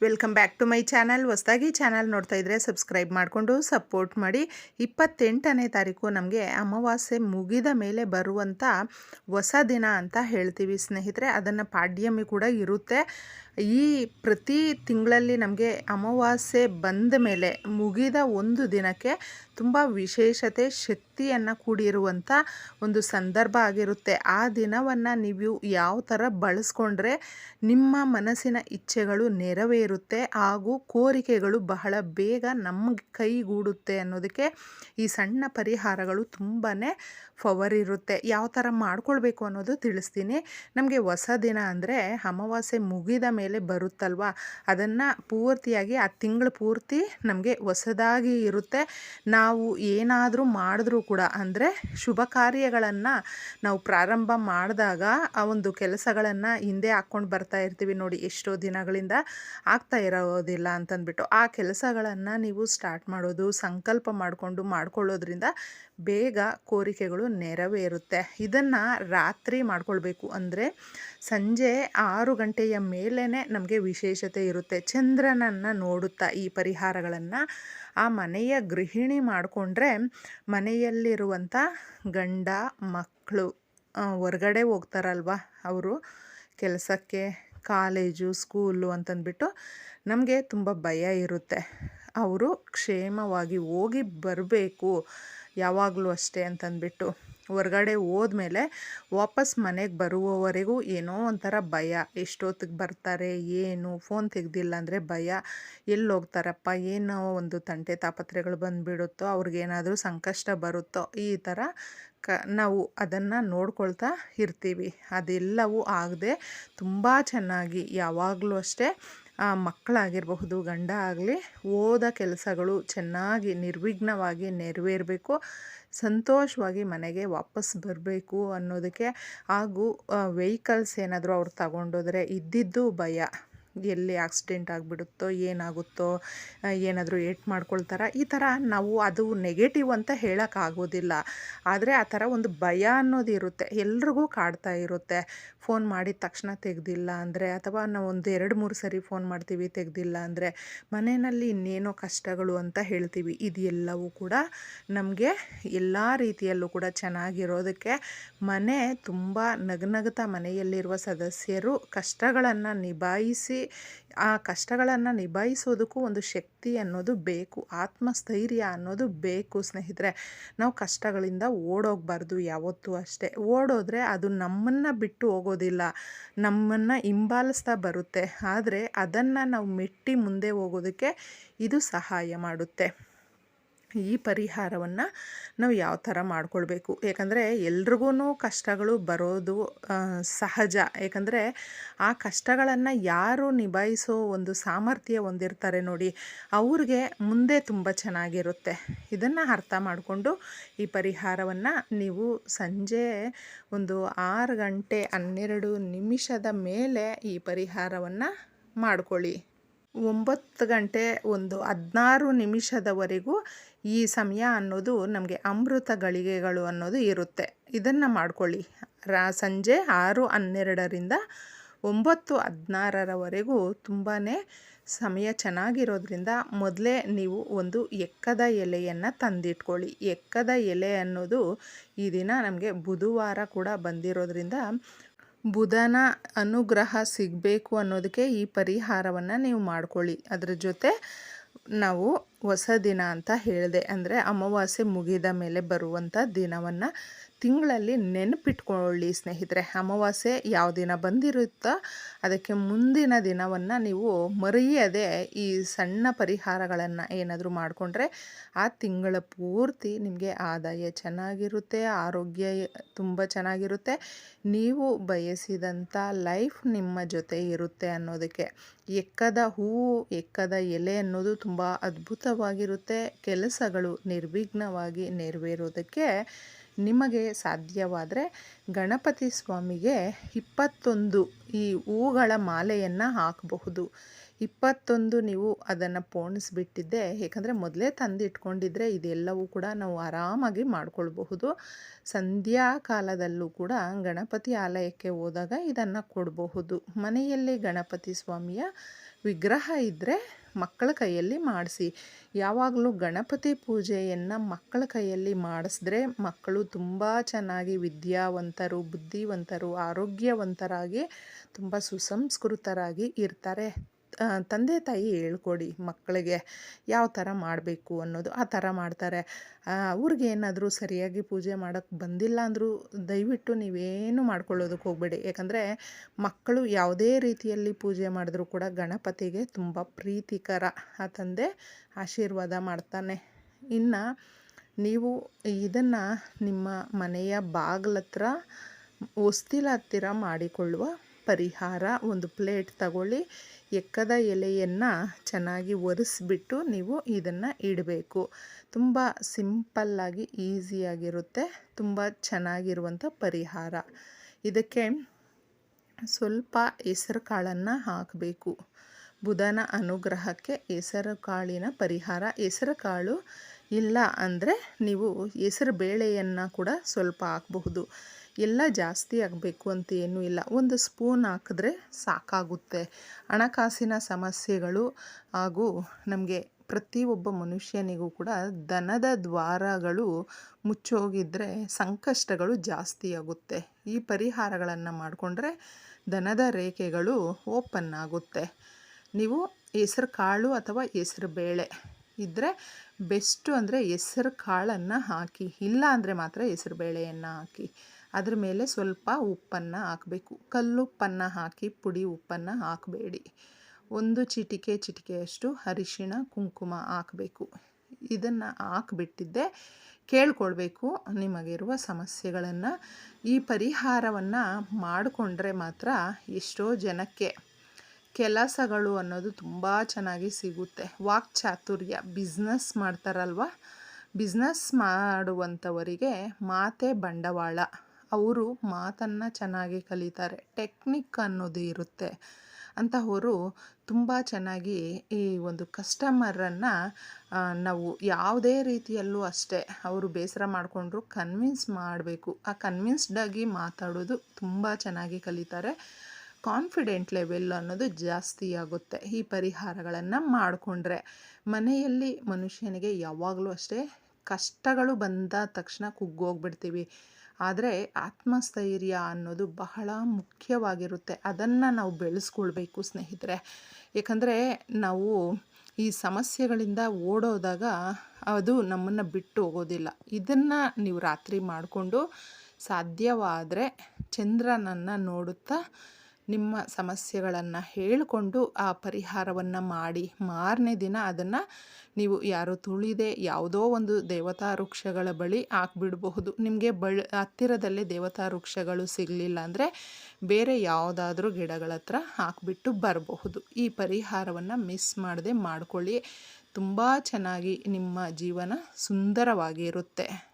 Welcome back to my channel. ಹೊಸದಾಗಿ channel ನೋಡ್ತಾ ಇದ್ದರೆ ಸಬ್ಸ್ಕ್ರೈಬ್ ಮಾಡಿಕೊಂಡು ಸಪೋರ್ಟ್ ಮಾಡಿ. ಇಪ್ಪತ್ತೆಂಟನೇ ತಾರೀಕು ನಮಗೆ ಅಮಾವಾಸ್ಯೆ ಮುಗಿದ ಮೇಲೆ ಬರುವಂಥ ಹೊಸ ದಿನ ಅಂತ ಹೇಳ್ತೀವಿ ಸ್ನೇಹಿತರೆ. ಅದನ್ನು ಪಾಡ್ಯಮಿ ಕೂಡ ಇರುತ್ತೆ. ಈ ಪ್ರತಿ ತಿಂಗಳಲ್ಲಿ ನಮಗೆ ಅಮಾವಾಸ್ಯೆ ಬಂದ ಮೇಲೆ ಮುಗಿದ ಒಂದು ದಿನಕ್ಕೆ ತುಂಬ ವಿಶೇಷತೆ, ಶಕ್ತಿಯನ್ನು ಕೂಡಿರುವಂಥ ಒಂದು ಸಂದರ್ಭ ಆಗಿರುತ್ತೆ. ಆ ದಿನವನ್ನು ನೀವು ಯಾವ ಥರ ಬಳಸ್ಕೊಂಡ್ರೆ ನಿಮ್ಮ ಮನಸ್ಸಿನ ಇಚ್ಛೆಗಳು ನೆರವೇರುತ್ತೆ ಹಾಗೂ ಕೋರಿಕೆಗಳು ಬಹಳ ಬೇಗ ನಮ್ಮ ಕೈಗೂಡುತ್ತೆ ಅನ್ನೋದಕ್ಕೆ ಈ ಸಣ್ಣ ಪರಿಹಾರಗಳು ತುಂಬಾ ಫವರ್ ಇರುತ್ತೆ. ಯಾವ ಥರ ಮಾಡ್ಕೊಳ್ಬೇಕು ಅನ್ನೋದು ತಿಳಿಸ್ತೀನಿ. ನಮಗೆ ಹೊಸ ದಿನ ಅಂದರೆ ಅಮಾವಾಸ್ಯೆ ಮುಗಿದ ಮೇಲೆ ಬರುತ್ತಲ್ವ? ಅದನ್ನು ಪೂರ್ತಿಯಾಗಿ ಆ ತಿಂಗಳು ಪೂರ್ತಿ ನಮಗೆ ಹೊಸದಾಗಿ ಇರುತ್ತೆ. ನಾವು ಏನಾದರೂ ಮಾಡಿದ್ರೂ ಕೂಡ ಅಂದರೆ ಶುಭ ಕಾರ್ಯಗಳನ್ನು ನಾವು ಪ್ರಾರಂಭ ಮಾಡಿದಾಗ ಆ ಒಂದು ಕೆಲಸಗಳನ್ನು ಹಿಂದೆ ಹಾಕ್ಕೊಂಡು ಬರ್ತಾ ಇರ್ತೀವಿ ನೋಡಿ ಎಷ್ಟೋ ದಿನಗಳಿಂದ. ಆಗ್ತಾ ಇರೋದಿಲ್ಲ ಅಂತಂದ್ಬಿಟ್ಟು ಆ ಕೆಲಸಗಳನ್ನು ನೀವು ಸ್ಟಾರ್ಟ್ ಮಾಡೋದು, ಸಂಕಲ್ಪ ಮಾಡಿಕೊಂಡು ಮಾಡ್ಕೊಳ್ಳೋದ್ರಿಂದ ಬೇಗ ಕೋರಿಕೆಗಳು ನೆರವೇರುತ್ತೆ. ಇದನ್ನು ರಾತ್ರಿ ಮಾಡ್ಕೊಳ್ಬೇಕು ಅಂದರೆ ಸಂಜೆ ಆರು ಗಂಟೆಯ ಮೇಲೇ ನಮಗೆ ವಿಶೇಷತೆ ಇರುತ್ತೆ. ಚಂದ್ರನನ್ನು ನೋಡುತ್ತಾ ಈ ಪರಿಹಾರಗಳನ್ನು ಆ ಮನೆಯ ಗೃಹಿಣಿ ಮಾಡಿಕೊಂಡ್ರೆ ಮನೆಯಲ್ಲಿರುವಂಥ ಗಂಡ ಮಕ್ಕಳು ಹೊರ್ಗಡೆ ಹೋಗ್ತಾರಲ್ವ ಅವರು ಕೆಲಸಕ್ಕೆ? ಕಾಲೇಜು, ಸ್ಕೂಲು ಅಂತಂದ್ಬಿಟ್ಟು ನಮಗೆ ತುಂಬ ಭಯ ಇರುತ್ತೆ. ಅವರು ಕ್ಷೇಮವಾಗಿ ಹೋಗಿ ಬರಬೇಕು, ಯಾವಾಗಲೂ ಅಷ್ಟೇ ಅಂತಂದ್ಬಿಟ್ಟು. ಹೊರ್ಗಡೆ ಹೋದ್ಮೇಲೆ ವಾಪಸ್ ಮನೆಗೆ ಬರುವವರೆಗೂ ಏನೋ ಒಂಥರ ಭಯ. ಎಷ್ಟೊತ್ತಿಗೆ ಬರ್ತಾರೆ, ಏನು, ಫೋನ್ ತೆಗ್ದಿಲ್ಲ ಅಂದರೆ ಭಯ. ಎಲ್ಲಿ ಹೋಗ್ತಾರಪ್ಪ, ಏನೋ ಒಂದು ತಂಟೆ ತಾಪತ್ರೆಗಳು ಬಂದುಬಿಡುತ್ತೋ, ಅವ್ರಿಗೇನಾದರೂ ಸಂಕಷ್ಟ ಬರುತ್ತೋ, ಈ ಥರ ಕ, ನಾವು ಅದನ್ನು ನೋಡ್ಕೊಳ್ತಾ ಇರ್ತೀವಿ. ಅದೆಲ್ಲವೂ ಆಗದೆ ತುಂಬ ಚೆನ್ನಾಗಿ ಯಾವಾಗಲೂ ಅಷ್ಟೇ ಮಕ್ಕಳಾಗಿರಬಹುದು, ಗಂಡ ಆಗಲಿ, ಓದ ಕೆಲಸಗಳು ಚೆನ್ನಾಗಿ ನಿರ್ವಿಘ್ನವಾಗಿ ನೆರವೇರಬೇಕು, ಸಂತೋಷವಾಗಿ ಮನೆಗೆ ವಾಪಸ್ ಬರಬೇಕು ಅನ್ನೋದಕ್ಕೆ ಹಾಗೂ ವೆಹಿಕಲ್ಸ್ ಏನಾದರೂ ಅವ್ರು ತಗೊಂಡೋದ್ರೆ ಇದ್ದಿದ್ದು ಭಯ. ಎಲ್ಲಿ ಆಕ್ಸಿಡೆಂಟ್ ಆಗಿಬಿಡುತ್ತೋ, ಏನಾಗುತ್ತೋ ಏನಾದರೂ ಏಟ್ ಮಾಡ್ಕೊಳ್ತಾರ, ಈ ಥರ ನಾವು ಅದು ನೆಗೆಟಿವ್ ಅಂತ ಹೇಳೋಕ್ಕಾಗೋದಿಲ್ಲ ಆದರೆ ಆ ಥರ ಒಂದು ಭಯ ಅನ್ನೋದು ಇರುತ್ತೆ. ಎಲ್ರಿಗೂ ಕಾಡ್ತಾ ಇರುತ್ತೆ. ಫೋನ್ ಮಾಡಿದ ತಕ್ಷಣ ತೆಗ್ದಿಲ್ಲ ಅಂದರೆ, ಅಥವಾ ನಾವು ಒಂದು ಎರಡು ಮೂರು ಸರಿ ಫೋನ್ ಮಾಡ್ತೀವಿ, ತೆಗ್ದಿಲ್ಲ ಅಂದರೆ, ಮನೆಯಲ್ಲಿ ಇನ್ನೇನೋ ಕಷ್ಟಗಳು ಅಂತ ಹೇಳ್ತೀವಿ. ಇದೆಲ್ಲವೂ ಕೂಡ ನಮಗೆ ಎಲ್ಲ ರೀತಿಯಲ್ಲೂ ಕೂಡ ಚೆನ್ನಾಗಿರೋದಕ್ಕೆ ಮನೆ ತುಂಬ ನಗನಗ್ತಾ ಮನೆಯಲ್ಲಿರುವ ಸದಸ್ಯರು ಕಷ್ಟಗಳನ್ನು ನಿಭಾಯಿಸಿ ಆ ಕಷ್ಟಗಳನ್ನು ನಿಭಾಯಿಸೋದಕ್ಕೂ ಒಂದು ಶಕ್ತಿ ಅನ್ನೋದು ಬೇಕು, ಆತ್ಮಸ್ಥೈರ್ಯ ಅನ್ನೋದು ಬೇಕು ಸ್ನೇಹಿತರೆ. ನಾವು ಕಷ್ಟಗಳಿಂದ ಓಡೋಗಬಾರ್ದು ಯಾವತ್ತೂ ಅಷ್ಟೇ. ಓಡೋದ್ರೆ ಅದು ನಮ್ಮನ್ನು ಬಿಟ್ಟು ಹೋಗೋದಿಲ್ಲ, ನಮ್ಮನ್ನು ಹಿಂಬಾಲಿಸ್ತಾ ಬರುತ್ತೆ. ಆದರೆ ಅದನ್ನು ನಾವು ಮೆಟ್ಟಿ ಮುಂದೆ ಹೋಗೋದಕ್ಕೆ ಇದು ಸಹಾಯ ಮಾಡುತ್ತೆ. ಈ ಪರಿಹಾರವನ್ನು ನಾವು ಯಾವ ಥರ ಮಾಡಿಕೊಳ್ಬೇಕು? ಯಾಕಂದರೆ ಎಲ್ರಿಗೂ ಕಷ್ಟಗಳು ಬರೋದು ಸಹಜ. ಏಕೆಂದರೆ ಆ ಕಷ್ಟಗಳನ್ನು ಯಾರು ನಿಭಾಯಿಸೋ ಒಂದು ಸಾಮರ್ಥ್ಯ ಹೊಂದಿರ್ತಾರೆ ನೋಡಿ, ಅವ್ರಿಗೆ ಮುಂದೆ ತುಂಬ ಚೆನ್ನಾಗಿರುತ್ತೆ. ಇದನ್ನು ಅರ್ಥ ಮಾಡಿಕೊಂಡು ಈ ಪರಿಹಾರವನ್ನು ನೀವು ಸಂಜೆ ಒಂದು ಆರು ಗಂಟೆ ಹನ್ನೆರಡು ನಿಮಿಷದ ಮೇಲೆ ಈ ಪರಿಹಾರವನ್ನು ಮಾಡ್ಕೊಳ್ಳಿ. ಒಂಬತ್ತು ಗಂಟೆ ಒಂದು ಹದಿನಾರು ನಿಮಿಷದವರೆಗೂ ಈ ಸಮಯ ಅನ್ನೋದು ನಮಗೆ ಅಮೃತ ಗಳಿಗೆಗಳು ಅನ್ನೋದು ಇರುತ್ತೆ. ಇದನ್ನು ಮಾಡ್ಕೊಳ್ಳಿ. ರಾ, ಸಂಜೆ ಆರು ಹನ್ನೆರಡರಿಂದ ಒಂಬತ್ತು ಹದಿನಾರರವರೆಗೂ ತುಂಬಾ ಸಮಯ ಚೆನ್ನಾಗಿರೋದ್ರಿಂದ ಮೊದಲೇ ನೀವು ಒಂದು ಎಕ್ಕದ ಎಲೆಯನ್ನು ತಂದಿಟ್ಕೊಳ್ಳಿ. ಎಕ್ಕದ ಎಲೆ ಅನ್ನೋದು ಈ ದಿನ ನಮಗೆ ಬುಧವಾರ ಕೂಡ ಬಂದಿರೋದ್ರಿಂದ ಬುಧನ ಅನುಗ್ರಹ ಸಿಗಬೇಕು ಅನ್ನೋದಕ್ಕೆ ಈ ಪರಿಹಾರವನ್ನು ನೀವು ಮಾಡ್ಕೊಳ್ಳಿ. ಅದರ ಜೊತೆ ನಾವು ಹೊಸ ದಿನ ಅಂತ ಹೇಳಿದೆ. ಅಂದರೆ ಅಮಾವಾಸ್ಯೆ ಮುಗಿದ ಮೇಲೆ ಬರುವಂಥ ದಿನವನ್ನು ತಿಂಗಳಲ್ಲಿ ನೆನಪಿಟ್ಕೊಳ್ಳಿ ಸ್ನೇಹಿತರೆ. ಅಮಾವಾಸ್ಯೆ ಯಾವ ದಿನ ಬಂದಿರುತ್ತೋ ಅದಕ್ಕೆ ಮುಂದಿನ ದಿನವನ್ನು ನೀವು ಮರೆಯದೆ ಈ ಸಣ್ಣ ಪರಿಹಾರಗಳನ್ನು ಏನಾದರೂ ಮಾಡಿಕೊಂಡ್ರೆ ಆ ತಿಂಗಳ ಪೂರ್ತಿ ನಿಮಗೆ ಆದಾಯ ಚೆನ್ನಾಗಿರುತ್ತೆ, ಆರೋಗ್ಯ ತುಂಬ ಚೆನ್ನಾಗಿರುತ್ತೆ. ನೀವು ಬಯಸಿದಂಥ ಲೈಫ್ ನಿಮ್ಮ ಜೊತೆ ಇರುತ್ತೆ ಅನ್ನೋದಕ್ಕೆ. ಎಕ್ಕದ ಹೂವು, ಎಕ್ಕದ ಎಲೆ ಅನ್ನೋದು ತುಂಬ ಅದ್ಭುತವಾಗಿರುತ್ತೆ. ಕೆಲಸಗಳು ನಿರ್ವಿಘ್ನವಾಗಿ ನೆರವೇರೋದಕ್ಕೆ ನಿಮಗೆ ಸಾಧ್ಯವಾದರೆ ಗಣಪತಿ ಸ್ವಾಮಿಗೆ ಇಪ್ಪತ್ತೊಂದು ಈ ಹೂಗಳ ಮಾಲೆಯನ್ನು ಹಾಕಬಹುದು. ಇಪ್ಪತ್ತೊಂದು ನೀವು ಅದನ್ನು ಪೋಣಿಸ್ಬಿಟ್ಟಿದ್ದೆ. ಏಕೆಂದರೆ ಮೊದಲೇ ತಂದಿಟ್ಕೊಂಡಿದ್ರೆ ಇದೆಲ್ಲವೂ ಕೂಡ ನಾವು ಆರಾಮಾಗಿ ಮಾಡ್ಕೊಳ್ಬಹುದು. ಸಂಧ್ಯಾ ಕಾಲದಲ್ಲೂ ಕೂಡ ಗಣಪತಿ ಆಲಯಕ್ಕೆ ಹೋದಾಗ ಇದನ್ನು ಕೊಡಬಹುದು. ಮನೆಯಲ್ಲಿ ಗಣಪತಿ ಸ್ವಾಮಿಯ ವಿಗ್ರಹ ಇದ್ದರೆ ಮಕ್ಕಳ ಕೈಯಲ್ಲಿ ಮಾಡಿಸಿ. ಯಾವಾಗಲೂ ಗಣಪತಿ ಪೂಜೆಯನ್ನು ಮಕ್ಕಳ ಕೈಯಲ್ಲಿ ಮಾಡಿಸಿದ್ರೆ ಮಕ್ಕಳು ತುಂಬ ಚೆನ್ನಾಗಿ ವಿದ್ಯಾವಂತರು, ಬುದ್ಧಿವಂತರು, ಆರೋಗ್ಯವಂತರಾಗಿ ತುಂಬ ಸುಸಂಸ್ಕೃತರಾಗಿ ಇರ್ತಾರೆ. ತಂದೆ ತಾಯಿ ಹೇಳ್ಕೊಡಿ ಮಕ್ಕಳಿಗೆ ಯಾವ ಥರ ಮಾಡಬೇಕು ಅನ್ನೋದು, ಆ ಥರ ಮಾಡ್ತಾರೆ. ಅವ್ರಿಗೆ ಏನಾದರೂ ಸರಿಯಾಗಿ ಪೂಜೆ ಮಾಡೋಕ್ಕೆ ಬಂದಿಲ್ಲ ಅಂದರೂ ದಯವಿಟ್ಟು ನೀವೇನು ಮಾಡ್ಕೊಳ್ಳೋದಕ್ಕೆ ಹೋಗಬೇಡಿ. ಯಾಕಂದರೆ ಮಕ್ಕಳು ಯಾವುದೇ ರೀತಿಯಲ್ಲಿ ಪೂಜೆ ಮಾಡಿದ್ರೂ ಕೂಡ ಗಣಪತಿಗೆ ತುಂಬ ಪ್ರೀತಿಕರ ಆ ತಂದೆ ಆಶೀರ್ವಾದ ಮಾಡ್ತಾನೆ. ಇನ್ನು ನೀವು ಇದನ್ನು ನಿಮ್ಮ ಮನೆಯ ಬಾಗಿಲತ್ರ ಹೊಸ್ತಿಲ ಹತ್ತಿರ ಮಾಡಿಕೊಳ್ಳುವ ಪರಿಹಾರ ಒಂದು ಪ್ಲೇಟ್ ತಗೊಳ್ಳಿ. ಎಕ್ಕದ ಎಲೆಯನ್ನು ಚೆನ್ನಾಗಿ ಒರೆಸ್ಬಿಟ್ಟು ನೀವು ಇದನ್ನು ಇಡಬೇಕು. ತುಂಬ ಸಿಂಪಲ್ಲಾಗಿ ಈಸಿಯಾಗಿರುತ್ತೆ ತುಂಬ ಚೆನ್ನಾಗಿರುವಂಥ ಪರಿಹಾರ. ಇದಕ್ಕೆ ಸ್ವಲ್ಪ ಹೆಸರು ಕಾಳನ್ನು ಹಾಕಬೇಕು. ಬುಧನ ಅನುಗ್ರಹಕ್ಕೆ ಹೆಸರು ಕಾಳಿನ ಪರಿಹಾರ. ಹೆಸರು ಕಾಳು ಇಲ್ಲ ಅಂದರೆ ನೀವು ಹೆಸರು ಬೇಳೆಯನ್ನು ಕೂಡ ಸ್ವಲ್ಪ ಹಾಕಬಹುದು. ಎಲ್ಲ ಜಾಸ್ತಿ ಆಗಬೇಕು ಅಂತ ಏನೂ ಇಲ್ಲ. ಒಂದು ಸ್ಪೂನ್ ಹಾಕಿದ್ರೆ ಸಾಕಾಗುತ್ತೆ. ಹಣಕಾಸಿನ ಸಮಸ್ಯೆಗಳು ಹಾಗೂ ನಮಗೆ ಪ್ರತಿಯೊಬ್ಬ ಮನುಷ್ಯನಿಗೂ ಕೂಡ ದನದ ದ್ವಾರಗಳು ಮುಚ್ಚೋಗಿದ್ರೆ ಸಂಕಷ್ಟಗಳು ಜಾಸ್ತಿ ಆಗುತ್ತೆ. ಈ ಪರಿಹಾರಗಳನ್ನು ಮಾಡಿಕೊಂಡ್ರೆ ದನದ ರೇಖೆಗಳು ಓಪನ್ ಆಗುತ್ತೆ. ನೀವು ಹೆಸರು ಕಾಳು ಅಥವಾ ಹೆಸರು ಬೇಳೆ ಇದ್ದರೆ ಬೆಸ್ಟು ಅಂದರೆ ಹೆಸರು ಕಾಳನ್ನು ಹಾಕಿ, ಇಲ್ಲ ಅಂದರೆ ಮಾತ್ರ ಹೆಸರು ಬೇಳೆಯನ್ನು ಹಾಕಿ. ಅದ್ರ ಮೇಲೆ ಸ್ವಲ್ಪ ಉಪ್ಪನ್ನು ಹಾಕಬೇಕು. ಕಲ್ಲುಪ್ಪನ್ನು ಹಾಕಿ, ಪುಡಿ ಉಪ್ಪನ್ನು ಹಾಕಬೇಡಿ. ಒಂದು ಚಿಟಿಕೆ ಚಿಟಿಕೆಯಷ್ಟು ಅರಿಶಿಣ, ಕುಂಕುಮ ಹಾಕಬೇಕು. ಇದನ್ನು ಹಾಕ್ಬಿಟ್ಟಿದ್ದೆ. ಕೇಳ್ಕೊಳ್ಬೇಕು. ನಿಮಗಿರುವ ಸಮಸ್ಯೆಗಳನ್ನು ಈ ಪರಿಹಾರವನ್ನು ಮಾಡಿಕೊಂಡ್ರೆ ಮಾತ್ರ ಎಷ್ಟೋ ಜನಕ್ಕೆ ಕೆಲಸಗಳು ಅನ್ನೋದು ತುಂಬ ಚೆನ್ನಾಗಿ ಸಿಗುತ್ತೆ. ವಾಕ್ ಚಾತುರ್ಯ, ಬಿಸ್ನೆಸ್ ಮಾಡ್ತಾರಲ್ವ? ಬಿಸ್ನೆಸ್ ಮಾಡುವಂಥವರಿಗೆ ಮಾತೆ ಬಂಡವಾಳ. ಅವರು ಮಾತನ್ನು ಚೆನ್ನಾಗಿ ಕಲಿತಾರೆ, ಟೆಕ್ನಿಕ್ ಅನ್ನೋದು ಇರುತ್ತೆ. ಅಂತಹವರು ತುಂಬ ಚೆನ್ನಾಗಿ ಈ ಒಂದು ಕಸ್ಟಮರನ್ನು ನಾವು ಯಾವುದೇ ರೀತಿಯಲ್ಲೂ ಅಷ್ಟೇ ಅವರು ಬೇಸರ ಮಾಡಿಕೊಂಡ್ರು ಕನ್ವಿನ್ಸ್ ಮಾಡಬೇಕು. ಆ ಕನ್ವಿನ್ಸ್ಡಾಗಿ ಮಾತಾಡೋದು ತುಂಬ ಚೆನ್ನಾಗಿ ಕಲಿತಾರೆ. ಕಾನ್ಫಿಡೆಂಟ್ ಲೆವೆಲ್ ಅನ್ನೋದು ಜಾಸ್ತಿ ಆಗುತ್ತೆ ಈ ಪರಿಹಾರಗಳನ್ನು ಮಾಡಿಕೊಂಡ್ರೆ. ಮನೆಯಲ್ಲಿ ಮನುಷ್ಯನಿಗೆ ಯಾವಾಗಲೂ ಅಷ್ಟೇ ಕಷ್ಟಗಳು ಬಂದ ತಕ್ಷಣ ಕುಗ್ಗೋಗ್ಬಿಡ್ತೀವಿ. ಆದರೆ ಆತ್ಮಸ್ಥೈರ್ಯ ಅನ್ನೋದು ಬಹಳ ಮುಖ್ಯವಾಗಿರುತ್ತೆ. ಅದನ್ನು ನಾವು ಬೆಳೆಸ್ಕೊಳ್ಬೇಕು ಸ್ನೇಹಿತರೆ. ಏಕೆಂದರೆ ನಾವು ಈ ಸಮಸ್ಯೆಗಳಿಂದ ಓಡೋದಾಗ ಅದು ನಮ್ಮನ್ನು ಬಿಟ್ಟು ಹೋಗೋದಿಲ್ಲ. ಇದನ್ನು ನೀವು ರಾತ್ರಿ ಮಾಡಿಕೊಂಡು ಸಾಧ್ಯವಾದರೆ ಚಂದ್ರನನ್ನು ನೋಡುತ್ತಾ ನಿಮ್ಮ ಸಮಸ್ಯೆಗಳನ್ನು ಹೇಳಿಕೊಂಡು ಆ ಪರಿಹಾರವನ್ನು ಮಾಡಿ. ಮಾರನೇ ದಿನ ಅದನ್ನು ನೀವು ಯಾರು ತುಳಿದೆ, ಯಾವುದೋ ಒಂದು ದೇವತಾ ವೃಕ್ಷಗಳ ಬಳಿ ಹಾಕ್ಬಿಡಬಹುದು. ನಿಮಗೆ ಬಳ, ಹತ್ತಿರದಲ್ಲೇ ದೇವತಾ ವೃಕ್ಷಗಳು ಸಿಗಲಿಲ್ಲ ಅಂದರೆ ಬೇರೆ ಯಾವುದಾದ್ರೂ ಗಿಡಗಳ ಹತ್ರ ಹಾಕಿಬಿಟ್ಟು ಬರಬಹುದು. ಈ ಪರಿಹಾರವನ್ನು ಮಿಸ್ ಮಾಡದೆ ಮಾಡಿಕೊಳ್ಳಿ. ತುಂಬ ಚೆನ್ನಾಗಿ ನಿಮ್ಮ ಜೀವನ ಸುಂದರವಾಗಿರುತ್ತೆ